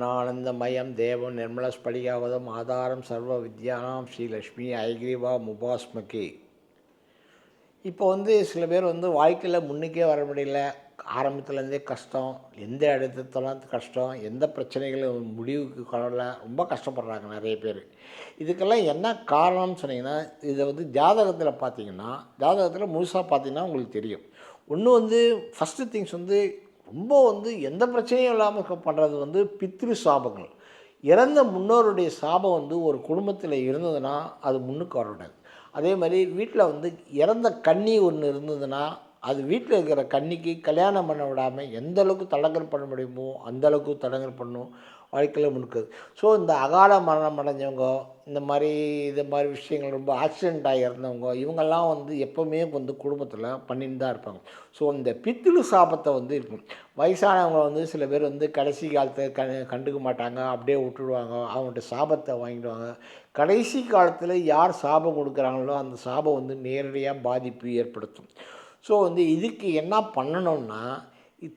ஞானானந்தமயம் தேவம் நிர்மலஸ்படிகாவதம் ஆதாரம் சர்வ வித்யானாம் ஸ்ரீலக்ஷ்மி ஐக்ரீவா முபாஸ்மகி. இப்போ வந்து சில பேர் வந்து வாழ்க்கையில் முன்னுக்கே வர முடியல. ஆரம்பத்துலேருந்தே கஷ்டம். எந்த இடத்துலாம் கஷ்டம்? எந்த பிரச்சனைகளும் முடிவுக்கு காணல ரொம்ப கஷ்டப்படுறாங்க நிறைய பேர். இதுக்கெல்லாம் என்ன காரணம்னு சொன்னீங்கன்னா இதை வந்து ஜாதகத்தில் பார்த்தீங்கன்னா ஜாதகத்தில் முழுசாக பார்த்தீங்கன்னா உங்களுக்கு தெரியும். ஒன்று வந்து ஃபஸ்ட்டு திங்ஸ் வந்து ரொம்ப வந்து எந்த பிரச்சனையும் இல்லாமல் பண்ணுறது வந்து பித்ரு சாபங்கள். இறந்த முன்னோருடைய சாபம் வந்து ஒரு குடும்பத்தில் இருந்ததுன்னா அது முன்னுக்கு வரக்கூடாது அதே மாதிரி வீட்டில் வந்து இறந்த கன்னி ஒன்று இருந்ததுன்னா அது வீட்டில் இருக்கிற கன்னிக்கு கல்யாணம் பண்ண விடாமல் எந்த அளவுக்கு தடங்கல் பண்ண முடியுமோ அந்த அளவுக்கு தடங்கல் பண்ணும் வாழ்க்கையில் முன்னுக்குது ஸோ இந்த அகால மரணம் அடைஞ்சவங்க இந்த மாதிரி இது மாதிரி விஷயங்கள் ரொம்ப ஆக்சிடெண்ட் ஆகியிருந்தவங்க இறந்தவங்க இவங்கெல்லாம் வந்து எப்போவுமே வந்து குடும்பத்தில் பண்ணின்னு தான் இருப்பாங்க. ஸோ இந்த பித்திரு சாபத்தை வந்து இருக்கும். வயசானவங்க வந்து சில பேர் வந்து கடைசி காலத்தை க கண்டுக்க மாட்டாங்க அப்படியே விட்டுடுவாங்க அவங்கள்ட்ட சாபத்தை வாங்கிடுவாங்க. கடைசி காலத்தில் யார் சாபம் கொடுக்குறாங்களோ அந்த சாபம் வந்து நேரடியாக பாதிப்பு ஏற்படுத்தும். ஸோ வந்து இதுக்கு என்ன பண்ணணும்னா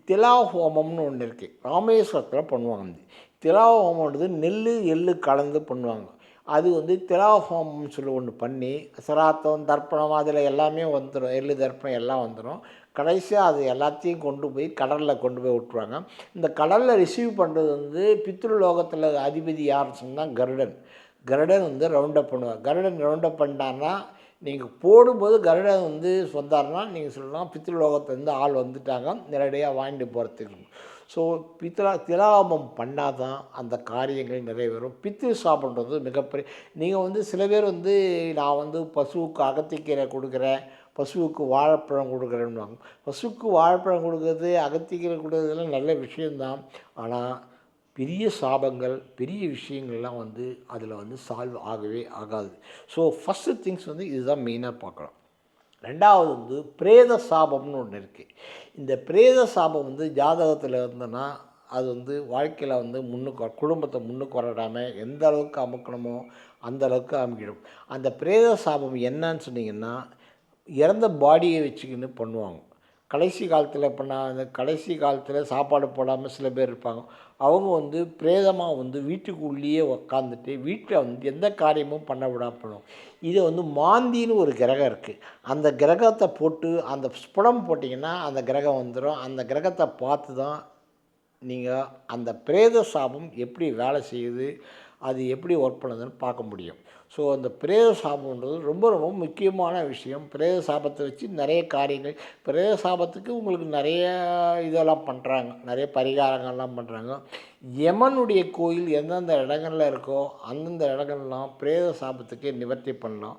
திலா ஹோமம்னு ஒன்று இருக்குது ராமேஸ்வரத்தில் பண்ணுவாங்க. வந்து திலா ஹோமம்ன்றது நெல் எள்ளு கலந்து பண்ணுவாங்க. அது வந்து திலாஹோமம்னு சொல்லி ஒன்று பண்ணி சிராத்தம் தர்ப்பணம் அதில் எல்லாமே வந்துடும் எள்ளு தர்ப்பணம் எல்லாம் வந்துடும் கடைசியாக அது எல்லாத்தையும் கொண்டு போய் கடலில் கொண்டு போய் விட்ருவாங்க இந்த கடலில் ரிசீவ் பண்ணுறது வந்து பித்ருலோகத்தில் அதிபதி யாருன்னு சொன்னால் கருடன். கருடன் வந்து ரவுண்டப் பண்ணுவார். கருடன் ரவுண்டப் பண்ணிட்டாருன்னா நீங்கள் போடும்போது கருடன் வந்து சொந்தாருன்னா நீங்கள் சொல்லலாம் பித்ருலோகத்துலேருந்து ஆள் வந்துட்டாங்க. நேரடியாக வாங்கிட்டு போகிறதுக்கு ஸோ பித்ரா திலாபம் பண்ணால் தான் அந்த காரியங்கள் நிறைவேறும். பித்ரு சாப்பிட்றது மிகப்பெரிய நீங்கள் வந்து சில பேர் வந்து நான் வந்து பசுவுக்கு அகத்திக்கீரை கொடுக்குறேன் பசுவுக்கு வாழைப்பழம் கொடுக்குறேன்னுவாங்க. பசுவுக்கு வாழைப்பழம் கொடுக்குறது அகத்திக்கீரை கொடுக்குறதுலாம் நல்ல விஷயந்தான் ஆனால் பெரிய சாபங்கள் பெரிய விஷயங்கள்லாம் வந்து அதில் வந்து சால்வ் ஆகவே ஆகாது. ஸோ ஃபஸ்ட்டு திங்ஸ் வந்து இதுதான் மெயினாக பார்க்கலாம் ரெண்டாவது வந்து பிரேத சாபம்னு ஒன்று இருக்குது இந்த பிரேத சாபம் வந்து ஜாதகத்தில் இருந்ததுன்னா அது வந்து வாழ்க்கையில் வந்து முன்னுக்கு குடும்பத்தை முன்னுக்கு வரடாமல் எந்த அளவுக்கு அமுக்கணுமோ அந்த அளவுக்கு அமுக்கிடும். அந்த பிரேத சாபம் என்னன்னு சொன்னிங்கன்னா இறந்த பாடியை வச்சுக்கின்னு பண்ணுவாங்க. கடைசி காலத்தில் பண்ண அந்த கடைசி காலத்தில் சாப்பாடு போடாமல் சில பேர் இருப்பாங்க. அவங்க வந்து பிரேதமாக வந்து வீட்டுக்குள்ளேயே உக்காந்துட்டு வீட்டில் வந்து எந்த காரியமும் பண்ண விடாம இது வந்து மாந்தின்னு ஒரு கிரகம் இருக்குது அந்த கிரகத்தை போட்டு அந்த ஸ்புடம் போட்டிங்கன்னா அந்த கிரகம் வந்துடும் அந்த கிரகத்தை பார்த்து தான் நீங்கள் அந்த பிரேத சாபம் எப்படி வேலை செய்யுது? அது எப்படி ஒர்க் பண்ணுதுன்னு பார்க்க முடியும். ஸோ அந்த பிரேத சாபம்ன்றது ரொம்ப ரொம்ப முக்கியமான விஷயம். பிரேத சாபத்தை வச்சு நிறைய காரியங்கள். பிரேத சாபத்துக்கு உங்களுக்கு நிறைய இதெல்லாம் பண்ணுறாங்க நிறைய பரிகாரங்கள்லாம் பண்ணுறாங்க யமனுடைய கோயில் எந்தெந்த இடங்கள்ல இருக்கோ அந்தந்த இடங்கள்லாம் பிரேத சாபத்துக்கு நிவர்த்தி பண்ணலாம்.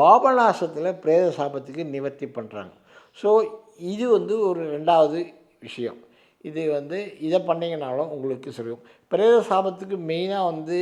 பாபநாசத்தில் பிரேத சாபத்துக்கு நிவர்த்தி பண்ணுறாங்க ஸோ இது வந்து ஒரு ரெண்டாவது விஷயம். இது வந்து இதை பண்ணிங்கனாலும் உங்களுக்கு சொல்லுவோம். பிரேத சாபத்துக்கு மெயினாக வந்து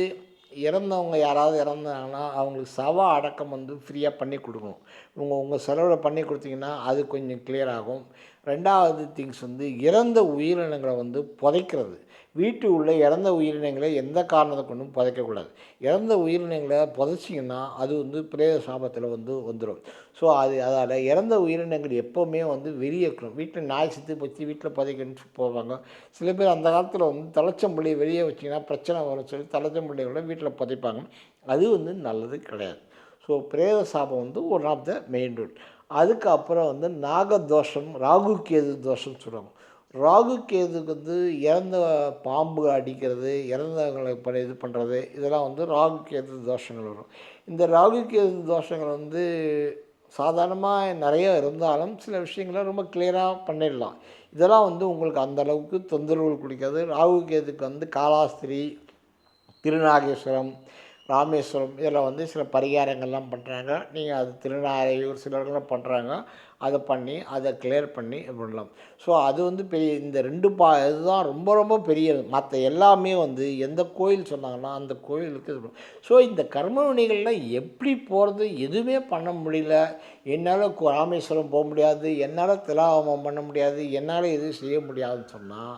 இறந்தவங்க யாராவது இறந்தாங்கன்னா அவங்களுக்கு சவ அடக்கம் வந்து ஃப்ரீயாக பண்ணி கொடுக்கணும். உங்கள் உங்கள் செலவில் பண்ணி கொடுத்தீங்கன்னா அது கொஞ்சம் கிளியர் ஆகும். ரெண்டாவது திங்ஸ் வந்து இறந்த உயிரினங்களை வந்து புதைக்கிறது. வீட்டு உள்ள இறந்த உயிரினங்களை எந்த காரணத்தை கொண்டும் புதைக்கக்கூடாது. இறந்த உயிரினங்களை புதைச்சிங்கன்னா அது வந்து பிரேத சாபத்தில் வந்து வந்துடும் ஸோ அது அதால் இறந்த உயிரினங்கள் எப்போவுமே வந்து வெளியே இருக்கணும். வீட்டில் நாய் சித்து வச்சு வீட்டில் புதைக்கணும்னு போவாங்க. சில பேர் அந்த காலத்தில் வந்து தலைச்சம்பள்ளியை வெளியே வச்சிங்கன்னா பிரச்சனை வரும் சொல்லி தலைச்சம்பள்ளியோட வீட்டில் புதைப்பாங்க. அது வந்து நல்லது கிடையாது. ஸோ பிரேத சாபம் வந்து one of the main rule அதுக்கப்புறம் வந்து நாகதோஷம் ராகு கேது தோஷம்னு சொல்லுவாங்க. ராகு கேதுக்கு வந்து இறந்த பாம்பு அடிக்கிறது இறந்தவங்களை ப இது பண்ணுறது இதெல்லாம் வந்து ராகு கேது தோஷங்கள் வரும். இந்த ராகு கேது தோஷங்கள் வந்து சாதாரணமாக நிறைய இருந்தாலும் சில விஷயங்களை ரொம்ப கிளியராக பண்ணிடலாம். இதெல்லாம் வந்து உங்களுக்கு அந்த அளவுக்கு தொந்தரவுகள் கொடுக்காது. ராகு கேதுக்கு வந்து காலாஸ்திரி திருநாகேஸ்வரம் ராமேஸ்வரம் இதில் வந்து சில பரிகாரங்கள்லாம் பண்ணுறாங்க. நீங்கள் அது திருநாரையூர் சிலர்கள்லாம் பண்ணுறாங்க. அதை பண்ணி அதை கிளியர் பண்ணி பண்ணலாம் ஸோ அது வந்து பெரிய இந்த ரெண்டு பா இதுதான் ரொம்ப ரொம்ப பெரியது. மற்ற எல்லாமே வந்து எந்த கோயில் சொன்னாங்கன்னா அந்த கோயிலுக்கு ஸோ இந்த கர்மவினைகள்லாம் எப்படி போகிறது? எதுவுமே பண்ண முடியல. என்னால் ராமேஸ்வரம் போக முடியாது. என்னால் திலாவமம் பண்ண முடியாது. என்னால் எதுவும் செய்ய முடியாதுன்னு சொன்னால்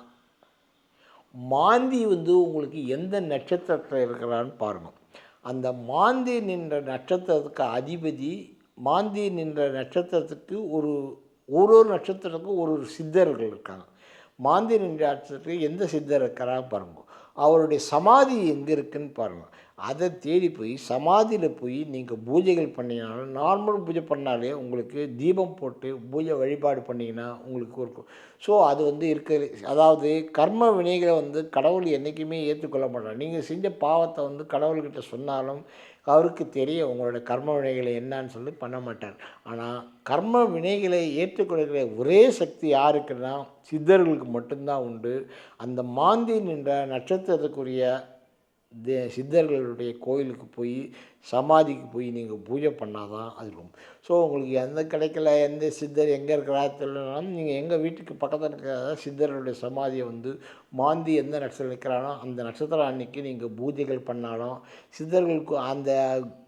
மாந்தி வந்து உங்களுக்கு எந்த நட்சத்திரத்தில் இருக்கிறான்னு பாருங்கள் அந்த மாந்தி நின்ற நட்சத்திரத்துக்கு அதிபதி மாந்தி நின்ற நட்சத்திரத்துக்கு ஒரு ஒரு ஒரு நட்சத்திரத்துக்கும் ஒரு ஒரு சித்தர்கள் இருக்காங்க. மாந்தி நின்ற நட்சத்திரத்துக்கு எந்த சித்தர் இருக்கிறாங்க பாருங்க. அவருடைய சமாதி எங்கே இருக்குன்னு பாருங்கள் அதை தேடி போய் சமாதியில் போய் நீங்கள் பூஜைகள் பண்ணிங்கனாலும் நார்மல் பூஜை பண்ணாலே உங்களுக்கு தீபம் போட்டு பூஜை வழிபாடு பண்ணிங்கன்னா உங்களுக்கு இருக்கும் ஸோ அது வந்து இருக்கிறது. அதாவது கர்ம வினைகளை வந்து கடவுள் என்றைக்குமே ஏற்றுக்கொள்ள மாட்டார். நீங்கள் செஞ்ச பாவத்தை வந்து கடவுள்கிட்ட சொன்னாலும் அவருக்கு தெரிய உங்களோட கர்ம வினைகளை என்னன்னு சொல்லி பண்ண மாட்டார். ஆனால் கர்ம வினைகளை ஏற்றுக்கொள்கிற ஒரே சக்தி யாருக்குன்னா சித்தர்களுக்கு மட்டும்தான் உண்டு. அந்த மாந்தி நின்ற நட்சத்திரத்துக்குரிய தே சித்தர்களுடைய கோயிலுக்கு போய் சமாதிக்கு போய் நீங்கள் பூஜை பண்ணால் தான் அது ரொம்ப ஸோ உங்களுக்கு எந்த கிடைக்கல எந்த சித்தர் எங்கே இருக்கிறா தெரியலனாலும் நீங்கள் எங்கள் வீட்டுக்கு பக்கத்தில் இருக்கிற சித்தர்களுடைய சமாதியை வந்து மாந்தி எந்த நட்சத்திரம் நிற்கிறானோ அந்த நட்சத்திரம் அன்னைக்கு நீங்கள் பூஜைகள் பண்ணாலும் சித்தர்களுக்கு அந்த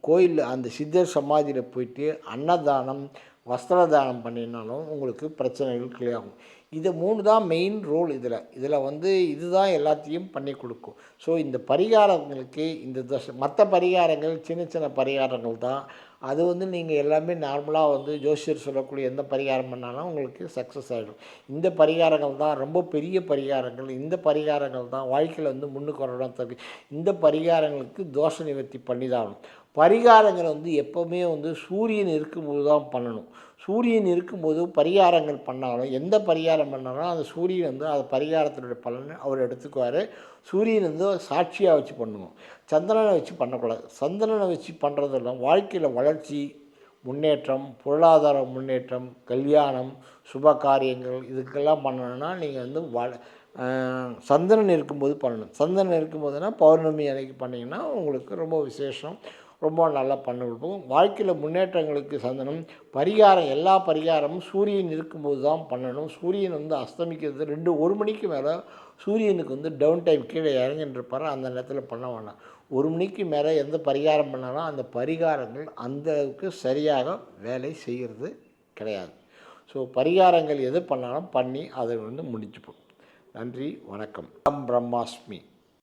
கோயில் அந்த சித்தர் சமாதியில் போயிட்டு அன்னதானம் வஸ்திர தானம் பண்ணினாலும் உங்களுக்கு பிரச்சனைகள் கிளியர் ஆகும். இது மூணு தான் மெயின் ரோல் இதில். இதில் வந்து இதுதான் எல்லாத்தையும் பண்ணி கொடுக்கும். ஸோ இந்த பரிகாரங்களுக்கு இந்த தச மற்ற பரிகாரங்கள் சின்ன சின்ன பரிகாரங்கள் தான். அது வந்து நீங்கள் எல்லாமே நார்மலாக வந்து ஜோசியர் சொல்லக்கூடிய எந்த பரிகாரம் பண்ணாலும் உங்களுக்கு சக்ஸஸ் ஆகிடும் இந்த பரிகாரங்கள் தான் ரொம்ப பெரிய பரிகாரங்கள். இந்த பரிகாரங்கள் தான் வாழ்க்கையில் வந்து முன்னுக்கு வரணும் தகு இந்த பரிகாரங்களுக்கு தோஷ நிவர்த்தி பண்ணி தான் ஆகணும். பரிகாரங்கள் வந்து எப்போவுமே வந்து சூரியன் இருக்கும்போது தான் பண்ணணும். சூரியன் இருக்கும்போது பரிகாரங்கள் பண்ணாலும் எந்த பரிகாரம் பண்ணாலும் அந்த சூரியன் வந்து அந்த பரிகாரத்தினுடைய பலனை அவர் எடுத்துக்குவார். சூரியன் வந்து சாட்சியாக வச்சு பண்ணணும் சந்திரனை வச்சு பண்ணக்கூடாது. சந்திரனை வச்சு பண்ணுறதெல்லாம் வாழ்க்கையில் வளர்ச்சி முன்னேற்றம் பொருளாதார முன்னேற்றம் கல்யாணம் சுப காரியங்கள் இதுக்கெல்லாம் பண்ணணும்னா நீங்கள் வந்து வள சந்திரன் இருக்கும்போது பண்ணணும். சந்திரன் இருக்கும்போதுனா பௌர்ணமி அன்னைக்கு பண்ணிங்கன்னா உங்களுக்கு ரொம்ப விசேஷம். ரொம்ப நல்லா பண்ண கொடுப்போம். வாழ்க்கையில் முன்னேற்றங்களுக்கு சந்தனம். பரிகாரம் எல்லா பரிகாரமும் சூரியன் இருக்கும்போது தான் பண்ணணும். சூரியன் வந்து அஸ்தமிக்கிறது ரெண்டு ஒரு மணிக்கு மேலே சூரியனுக்கு வந்து டவுன் டைம் கீழே இறங்கின்னு இருப்பார் அந்த நேரத்தில் பண்ண வேண்டாம் ஒரு மணிக்கு மேலே எந்த பரிகாரம் பண்ணாலும் அந்த பரிகாரங்கள் அந்த அளவுக்கு சரியாக வேலை செய்கிறது கிடையாது. ஸோ பரிகாரங்கள் எது பண்ணாலும் பண்ணி அதை வந்து முடிச்சுப்போம். நன்றி வணக்கம். பிரம்மாஸ்மி.